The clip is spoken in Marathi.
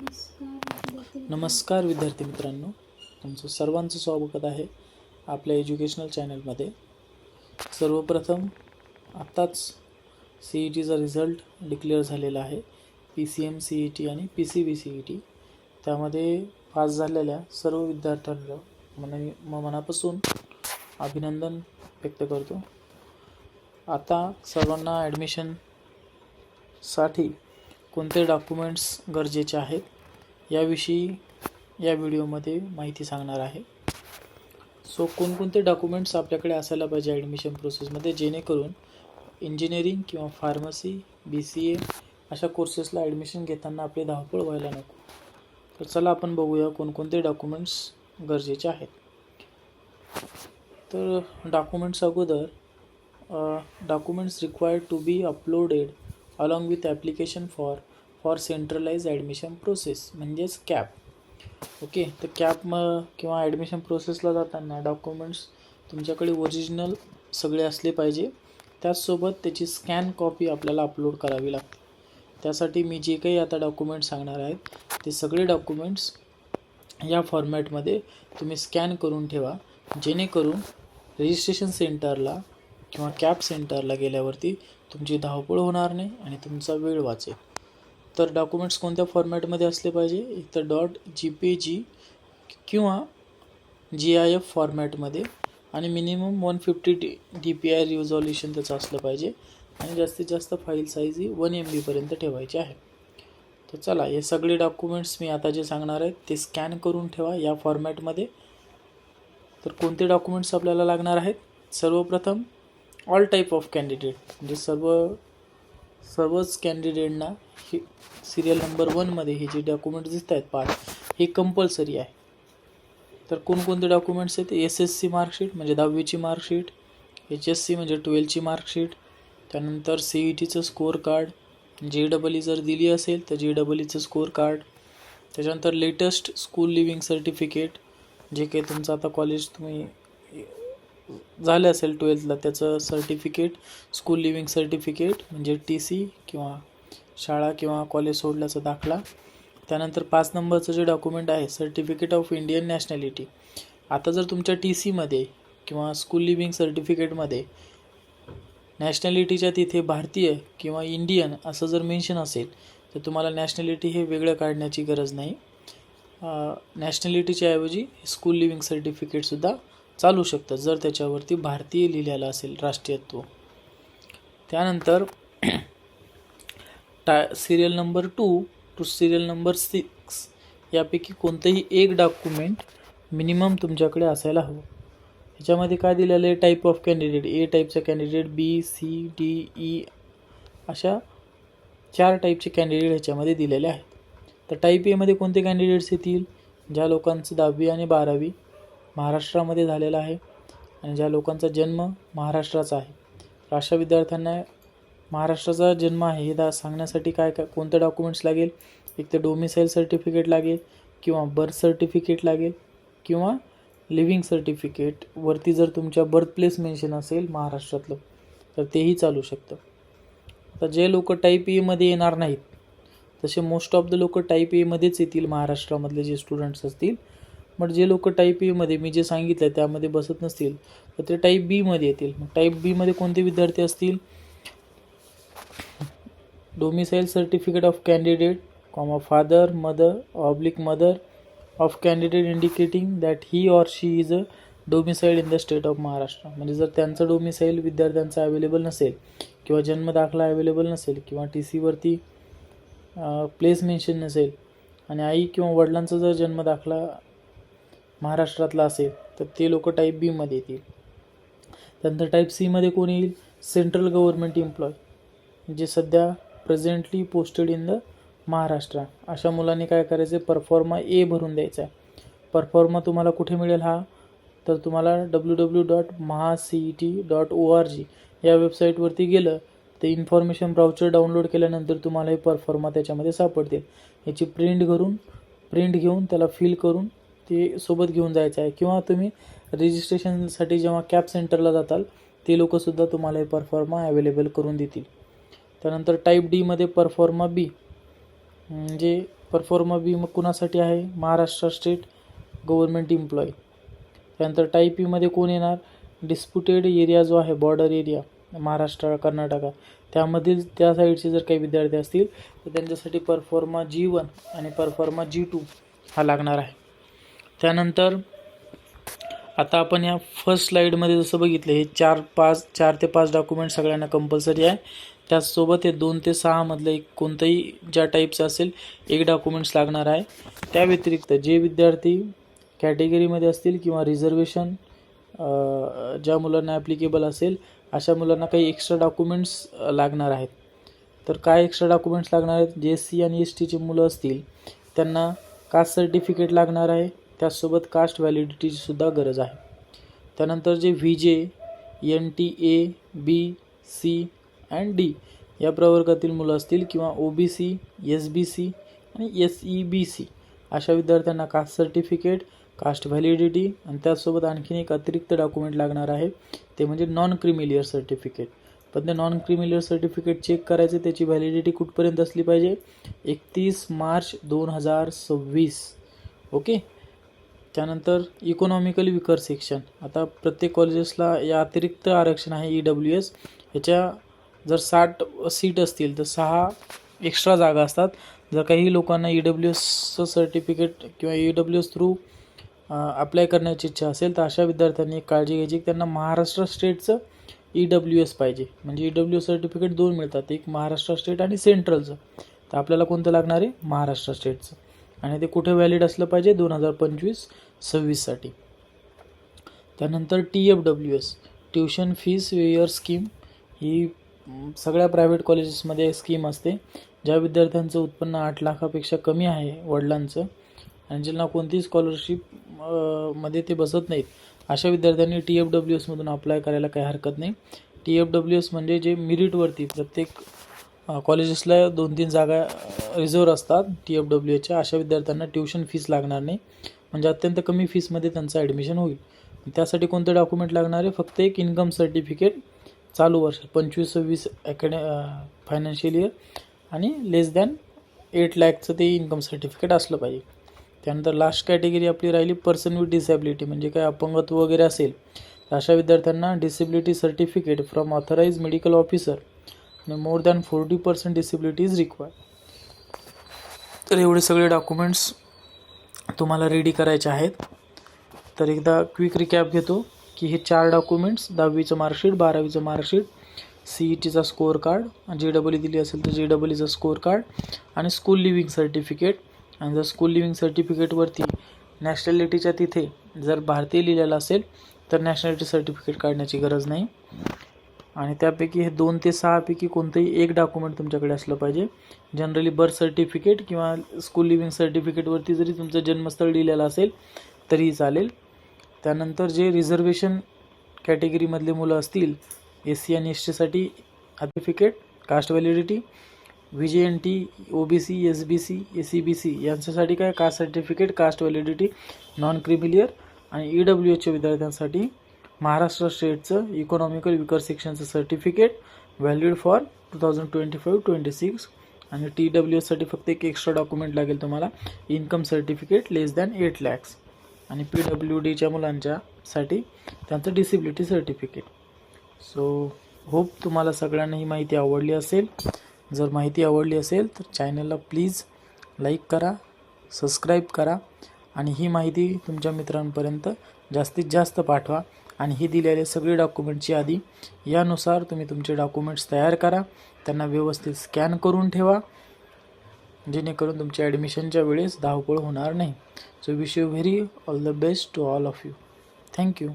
नमस्कार विद्यार्थी मित्रांनो तुमचं सर्वांचं स्वागत आहे आपल्या एज्युकेशनल चॅनलमध्ये सर्वप्रथम आत्ताच सी ई टीचा रिझल्ट डिक्लेअर झालेला आहे P C M C E T आणि P C B C E T त्यामध्ये पास झालेल्या सर्व विद्यार्थ्यांना मना म मनापासून अभिनंदन व्यक्त करतो. आता सर्वांना ॲडमिशनसाठी कोणते डॉक्युमेंट्स गरजेचे आहेत याविषयी या व्हिडिओमध्ये माहिती सांगणार आहे. सो कोणकोणते डॉक्युमेंट्स आपल्याकडे असायला पाहिजे ॲडमिशन प्रोसेसमध्ये? जेणेकरून इंजिनिअरिंग किंवा फार्मसी बी सी ए अशा कोर्सेसला ॲडमिशन घेताना आपली धावपळ व्हायला नको. तर चला आपण बघूया कोणकोणते डॉक्युमेंट्स गरजेचे आहेत. तर डॉक्युमेंट्स अगोदर documents required to be uploaded along with application for for centralise admission process म्हणजेच कॅप. ओके तर कॅप मग किंवा ॲडमिशन प्रोसेसला जाताना डॉक्युमेंट्स तुमच्याकडे ओरिजिनल सगळे असले पाहिजे. त्याचसोबत त्याची स्कॅन कॉपी आपल्याला अपलोड करावी लागते. त्यासाठी मी जे काही आता डॉक्युमेंट सांगणार आहेत ते सगळे डॉक्युमेंट्स या फॉर्मॅटमध्ये तुम्ही स्कॅन करून ठेवा. जेणेकरून रजिस्ट्रेशन सेंटरला किंवा कॅप सेंटरला गेल्यावरती तुमची धावपळ होणार नाही आणि तुमचा वेळ वाचेल. तर डॉक्युमेंट्स कोणत्या फॉर्मॅटमध्ये असले पाहिजे? एक तर डॉट जी पी जी किंवा जी आय एफ फॉर्मॅटमध्ये आणि minimum one fifty D D P I resolution त्याचं असलं पाहिजे. आणि जास्तीत जास्त फाईल साईज ही वन एम बीपर्यंत ठेवायची आहे. तर चला हे सगळे डॉक्युमेंट्स मी आता जे सांगणार आहेत ते स्कॅन करून ठेवा या फॉर्मॅटमध्ये तर कोणते डॉक्युमेंट्स आपल्याला लागणार आहेत? सर्वप्रथम ऑल टाईप ऑफ कॅन्डिडेट म्हणजे सर्व सर्वच कॅन्डिडेटना हे सिरियल नंबर वनमध्ये हे जे डॉक्युमेंट्स दिसत आहेत पाच हे कंपल्सरी आहे. तर कोणकोणते डॉक्युमेंट्स आहेत? एस एस सी मार्कशीट म्हणजे दहावीची मार्कशीट एच एस सी म्हणजे ट्वेल्थची मार्कशीट त्यानंतर सी ई टीचं score card J double E जर दिली असेल तर जे डबल ईचं स्कोअर कार्ड त्याच्यानंतर लेटेस्ट स्कूल लिव्हिंग सर्टिफिकेट जे काही तुमचं आता कॉलेज तुम्ही झालं असेल ट्वेल्थला त्याचं सर्टिफिकेट स्कूल लिव्हिंग सर्टिफिकेट म्हणजे टी सी किंवा शाळा किंवा कॉलेज सोडल्याचा दाखला. त्यानंतर पाच नंबरचं जे डॉक्युमेंट आहे सर्टिफिकेट ऑफ इंडियन नॅशनॅलिटी आता जर तुमच्या टी सीमध्ये किंवा स्कूल लिव्हिंग सर्टिफिकेटमध्ये नॅशनॅलिटीच्या तिथे भारतीय किंवा इंडियन असं जर मेन्शन असेल तर तुम्हाला नॅशनॅलिटी हे वेगळं काढण्याची गरज नाही. नॅशनॅलिटीच्या ऐवजी स्कूल लिव्हिंग सर्टिफिकेटसुद्धा चालू शकतं जर त्याच्यावरती भारतीय लिहिलेलं असेल राष्ट्रीयत्व. त्यानंतर टा serial number two two serial number six यापैकी कोणतंही एक डॉक्युमेंट मिनिमम तुमच्याकडे असायला हवं. ह्याच्यामध्ये काय दिलेलं आहे? टाईप ऑफ कॅन्डिडेट ए टाईपचा candidate B C D E अशा चार टाईपचे कॅन्डिडेट ह्याच्यामध्ये दिलेले आहेत. तर टाईप एमध्ये कोणते कॅन्डिडेट्स येतील? ज्या लोकांचं दहावी आणि बारावी महाराष्ट्रामध्ये झालेला आहे आणि ज्या लोकांचा जन्म महाराष्ट्राचा आहे. तर अशा विद्यार्थ्यांना महाराष्ट्राचा जन्म आहे. हे दा सांगण्यासाठी काय काय कोणते डॉक्युमेंट्स लागेल? एक तर डोमिसाईल सर्टिफिकेट लागेल किंवा बर्थ सर्टिफिकेट लागेल किंवा लिव्हिंग सर्टिफिकेट वरती जर तुमच्या बर्थ प्लेस मेन्शन असेल महाराष्ट्रातलं तर तेही चालू शकतं. आता जे लोक टाईप एमध्ये येणार नाहीत तसे मोस्ट ऑफ द लोक टाईप एमध्येच येतील महाराष्ट्रामधले जे स्टुडंट्स असतील. बट जे लोक टाईप एमध्ये मी जे सांगितलं आहे त्यामध्ये बसत नसतील तर ते टाईप बीमध्ये येतील. मग टाईप बीमध्ये कोणते विद्यार्थी असतील? Domicile certificate of candidate comma father mother oblique mother of candidate indicating that he or she is a domicile in the state of Maharashtra म्हणजे जर त्यांचं डोमिसाईल विद्यार्थ्यांचा अवेलेबल नसेल किंवा जन्मदाखला अवेलेबल नसेल किंवा टी सीवरती प्लेस मेन्शन नसेल आणि आई किंवा वडिलांचा जर जन्मदाखला महाराष्ट्रातला असेल तर ते लोक टाईप बीमध्ये येतील. त्यानंतर टाईप सीमध्ये कोण येईल? सेंट्रल गव्हर्मेंट एम्प्लॉय जे सध्या presently posted in the Maharashtra अशा मुलांनी काय करायचं? परफॉर्मा ए भरून द्यायचा. आहे परफॉर्मा तुम्हाला कुठे मिळेल हा? तर तुम्हाला W W dot Maha C E T dot O R G या वेबसाईटवरती गेलं ते इन्फॉर्मेशन ब्राउचर डाउनलोड केल्यानंतर तुम्हाला हे परफॉर्मा त्याच्यामध्ये सापडतील. याची प्रिंट करून प्रिंट घेऊन त्याला फिल करून ते सोबत घेऊन जायचं आहे. किंवा तुम्ही रजिस्ट्रेशनसाठी जेव्हा कॅब सेंटरला जाताल ते लोकंसुद्धा तुम्हाला हे परफॉर्मा अवेलेबल करून देतील. त्यानंतर टाईप डीमध्ये परफॉर्मा बी म्हणजे परफॉर्मा बी मग कुणासाठी आहे? महाराष्ट्र स्टेट गव्हर्मेंट एम्प्लॉई त्यानंतर टाईप ईमध्ये e कोण येणार? डिस्प्युटेड एरिया जो आहे बॉर्डर एरिया महाराष्ट्र कर्नाटका. त्यामधील त्या साईडचे जर काही विद्यार्थी असतील तर त्यांच्यासाठी परफॉर्मा जी वन आणि परफॉर्मा जी टू हा लागणार आहे. त्यानंतर आता आपण या फर्स्ट स्लाईडमध्ये जसं बघितलं हे चार पाच चार ते पाच डॉक्युमेंट सगळ्यांना कंपल्सरी आहे. त्याचसोबत हे दोन ते सहामधलं एक कोणतंही ज्या टाईपचं असेल एक डॉक्युमेंट्स लागणार आहे. त्या व्यतिरिक्त जे विद्यार्थी कॅटेगरीमध्ये असतील किंवा रिझर्वेशन ज्या मुलांना ॲप्लिकेबल असेल अशा मुलांना काही एक्स्ट्रा डॉक्युमेंट्स लागणार आहेत. तर काय एक्स्ट्रा डॉक्युमेंट्स लागणार आहेत? जे एस सी आणि एस टीचे मुलं असतील त्यांना कास्ट सर्टिफिकेट लागणार आहे. त्याचसोबत कास्ट व्हॅलिडिटीचीसुद्धा गरज आहे. त्यानंतर जे V J N T A B C and D या प्रवर्गातील मुलं असतील किंवा O B C S B C आणि एस ई बी सी अशा विद्यार्थ्यांना कास्ट सर्टिफिकेट कास्ट व्हॅलिडिटी आणि त्याचसोबत आणखीन एक अतिरिक्त डॉक्युमेंट लागणार आहे. ते म्हणजे नॉन क्रिमिलियर सर्टिफिकेट पण ते नॉन क्रिमिलियर सर्टिफिकेट चेक करायचे त्याची व्हॅलिडिटी कुठपर्यंत असली पाहिजे? एकतीस मार्च दोन हजार सव्वीस. ओके? त्यानंतर इकॉनॉमिकली विकर सेक्शन आता प्रत्येक कॉलेजेसला या अतिरिक्त आरक्षण आहे ई डब्ल्यू एस ह्याच्या जर साठ सीट असतील तर सहा एक्स्ट्रा जागा असतात. जर काही लोकांना ई डब्ल्यू एसचं सर्टिफिकेट किंवा E W S through apply करण्याची इच्छा असेल तर अशा विद्यार्थ्यांनी एक काळजी घ्यायची की त्यांना महाराष्ट्र स्टेटचं ई डब्ल्यू एस पाहिजे. म्हणजे ई डब्ल्यू एस सर्टिफिकेट दोन मिळतात. एक महाराष्ट्र स्टेट आणि सेंट्रलचं तर आपल्याला कोणतं लागणार आहे? महाराष्ट्र स्टेटचं आणि ते कुठे व्हॅलिड असलं पाहिजे? दोन हजार पंचवीस सव्वीससाठी त्यानंतर T F W S tuition fees waiver scheme ही सगळ्या प्रायव्हेट कॉलेजेसमध्ये स्कीम असते. ज्या विद्यार्थ्यांचं उत्पन्न आठ लाखापेक्षा कमी आहे वडिलांचं आणि ज्यांना कोणतीही स्कॉलरशिपमध्ये ते बसत नाहीत. अशा विद्यार्थ्यांनी टी एफ डब्ल्यू एसमधून अप्लाय करायला काही हरकत नाही. टी एफ डब्ल्यू एस म्हणजे जे मिरिटवरती प्रत्येक कॉलेजेसला दोन तीन जागा रिझर्व असतात टी एफ डब्ल्यू एच्या अशा विद्यार्थ्यांना ट्युशन फीस लागणार नाही. म्हणजे अत्यंत कमी फीसमध्ये त्यांचं ॲडमिशन होईल. त्यासाठी कोणतं डॉक्युमेंट लागणार आहे? फक्त एक इन्कम सर्टिफिकेट चालू वर्ष पंचवीस सव्वीस अकॅडे फायनान्शियल इयर आणि लेस दॅन एट लॅकचं ते इन्कम सर्टिफिकेट असलं पाहिजे. त्यानंतर लास्ट कॅटेगरी आपली राहिली पर्सन विथ डिसॅबिलिटी म्हणजे काय अपंगत्व वगैरे असेल तर अशा विद्यार्थ्यांना disability certificate from authorise medical officer and more than forty percent disability is required तर एवढे सगळे डॉक्युमेंट्स तुम्हाला रेडी करायचे आहेत. तर एकदा क्विक रिकॅप घेतो. की हे चार डॉक्युमेंट्स दहावीचं मार्कशीट बारावीचं मार्कशीट सी ई टीचा स्कोअर कार्ड जे डबल ई दिली असेल तर जे डबल ईचं स्कोअर कार्ड आणि स्कूल लिव्हिंग सर्टिफिकेट आणि जर स्कूल लिव्हिंग सर्टिफिकेटवरती नॅशनॅलिटीच्या तिथे जर भारतीय लिहिलेलं असेल तर नॅशनॅलिटी सर्टिफिकेट काढण्याची गरज नाही. आणि त्यापैकी हे दोन ते सहापैकी कोणतंही एक डॉक्युमेंट तुमच्याकडे असलं पाहिजे. जनरली बर्थ सर्टिफिकेट किंवा स्कूल लिव्हिंग सर्टिफिकेटवरती जरी तुमचं जन्मस्थळ लिहिलेलं असेल तरीही चालेल. त्यानंतर जे रिझर्वेशन कॅटेगरीमधले मुलं असतील एस सी आणि एस टीसाठी certificate caste validity V J N T O B C S B C A C B C यांच्यासाठी काय? Caste certificate caste validity non creamy layer आणि ई डब्ल्यू एचच्या विद्यार्थ्यांसाठी महाराष्ट्र स्टेटचं economical weaker सेक्शनचं certificate valid for two thousand twenty five twenty six आणि टी डब्ल्यू एससाठी फक्त एक एक्स्ट्रा डॉक्युमेंट लागेल तुम्हाला. Income certificate less than eight lakhs आणि पी डब्ल्यू डीच्या मुलांच्यासाठी त्यांचं डिसेबिलिटी सर्टिफिकेट सो होप तुम्हाला सगळ्यांना ही माहिती आवडली असेल. जर माहिती आवडली असेल तर चॅनलला प्लीज लाईक करा सबस्क्राईब करा आणि ही माहिती तुमच्या मित्रांपर्यंत जास्तीत जास्त पाठवा आणि ही दिलेले सगळे डॉक्युमेंटची यादी यानुसार तुम्ही तुमचे डॉक्युमेंट्स तयार करा. त्यांना व्यवस्थित स्कॅन करून ठेवा. जेणेकरून तुमच्या ॲडमिशनच्या वेळेस धावपळ होणार नाही. So wish you very all the best to all of you thank you